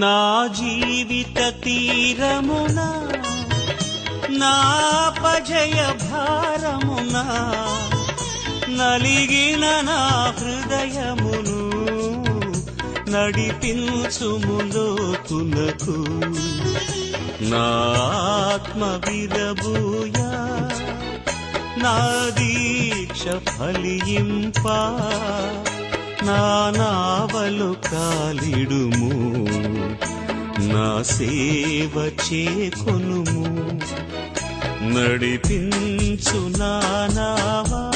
నా జీవిత తీరమున నా పజయ భారమున నలిగిన నా హృదయమును నడిపించుములోతునకు నా ఆత్మ విరబూయా నా దీక్ష ఫలింప నా నావలు కాలిడుము. నా సేవ చేకొనుము. నడిపించు నానావా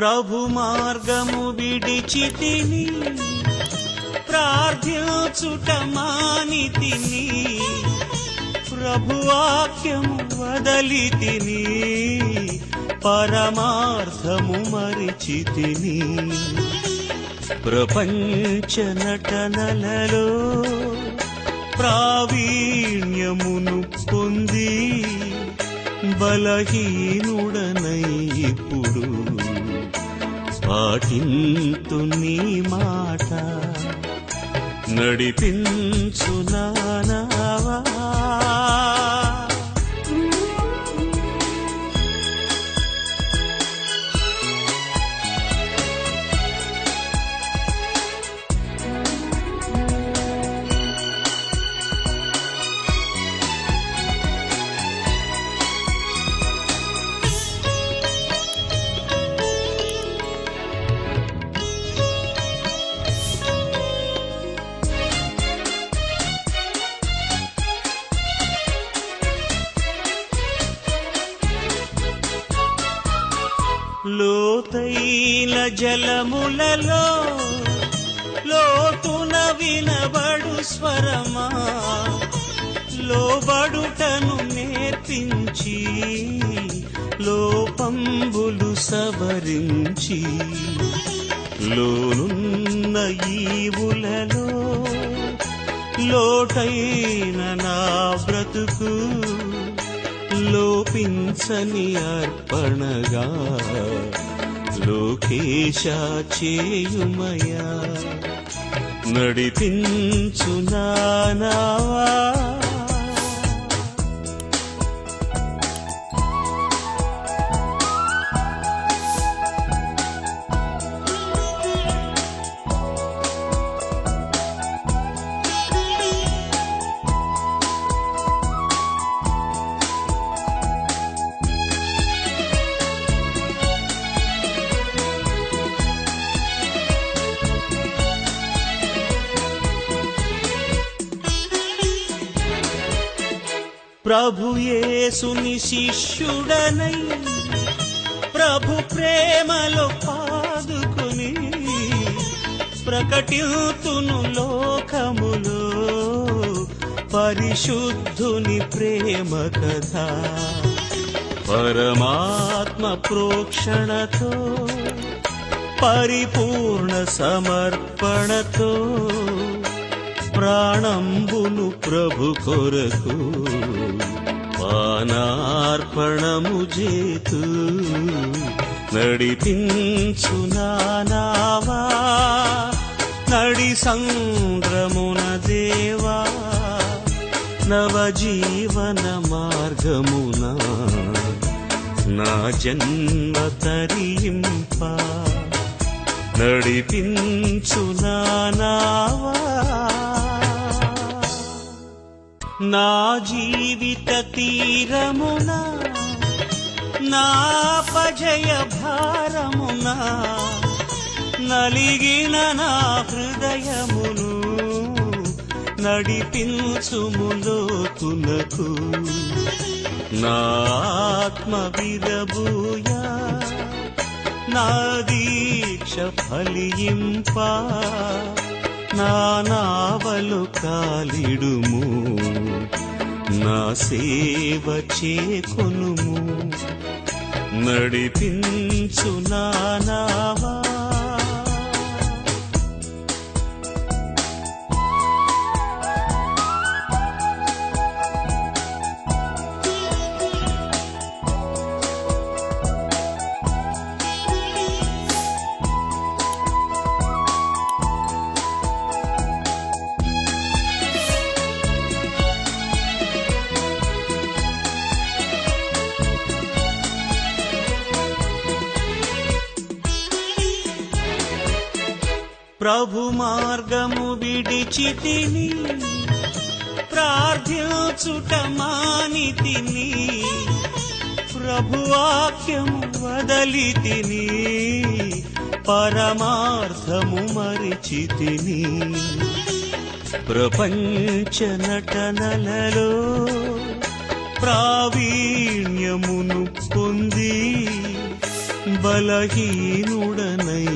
ప్రభు మార్గము విడిచితిని ప్రార్థించుట మానితిని తిని వాక్యము వదలి తిని పరమార్థము మరిచితిని ప్రపంచ నటనలలో ప్రావీణ్యమును పొంది బలహీనుడనై ఇప్పుడు పాటింతు నీ మాట నడిపించు నానావా. జలములలో లోతున వినబడు స్వరమా? లోబడుటను నేర్పించి లోపంబులు సవరించి లోనున్న ఈవులలో లోటైన నా బ్రతుకు లోపించని అర్పణగా లోకేశ చేయుమయా నడిపించు నానావా. ప్రభుయేసుని శిష్యుడనై ప్రభు ప్రేమలో పాదుకుని ప్రకటితును లోకములో పరిశుద్ధుని ప్రేమ కథ. పరమాత్మ ప్రోక్షణతో పరిపూర్ణ సమర్పణతో ప్రాణంబును ప్రభు కొరకు పానార్పణము చేతు. నడిపించు నానావా. నడి సంద్రమున దేవా. నవజీవన మార్గమున. నా జన్మ తరింప. నడిపించు నా జీవిత తీరమున నా పజయ భారమున నలిగిన నా హృదయమును నడిపించుములోతునకు నా ఆత్మ విరబూయా నా దీక్ష ఫలింపా. నానావలు కాలిడుము నా సేవ చేకొనుము. నడిపించు నానావా ప్రభు మార్గము విడిచితిని ప్రార్థించుట మానితిని ప్రభువాక్యము వదలితిని పరమార్థము మరిచితిని ప్రపంచ నటనలలో ప్రావీణ్యమును పొంది బలహీనుడనై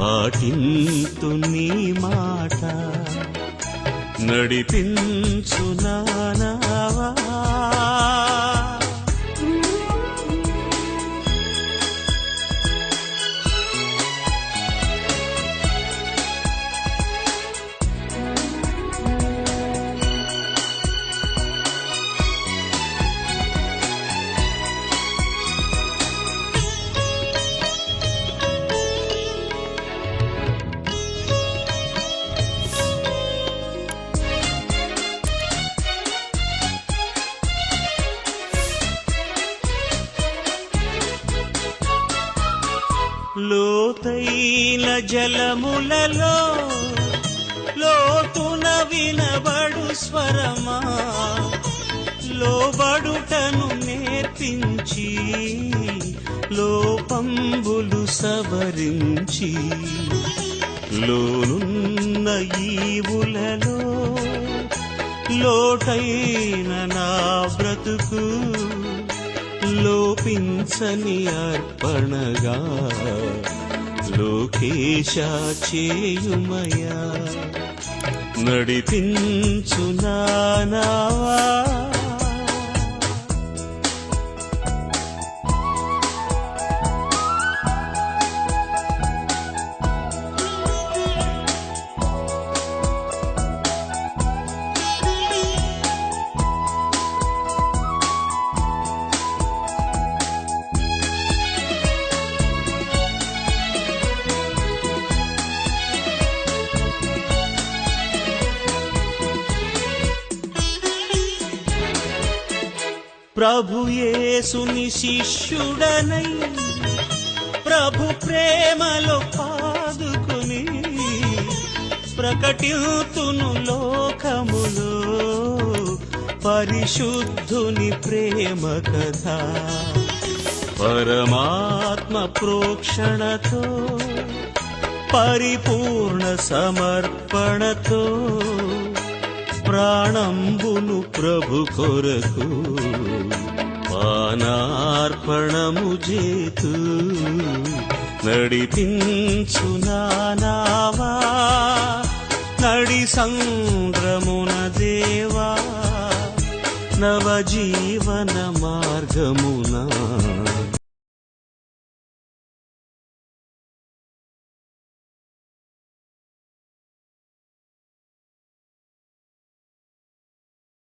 పాటింతు నీ మాట. నడిపించు నానావా. జలములలో లోతున వినబడు స్వరమా? లోబడుటను నేర్పించి లోపంబులు సవరించి లోనున్న ఈవులలో లోటైన నా బ్రతుకు లోపించని అర్పణగా లోకేశ చేయుమయా నడిపించు నానావా. ప్రభు యేసుని శిష్యుడనై ప్రభు ప్రేమలో పాదుకుని ప్రకటితును లోకములో పరిశుద్ధుని ప్రేమ కథ. పరమాత్మ ప్రోక్షణతో పరిపూర్ణ సమర్పణతో ప్రాణంబును ప్రభు కొరకు పానార్పణము చేతు నడిపించు నానావా నడి సంద్రమున దేవా నవజీవన మార్గమునా.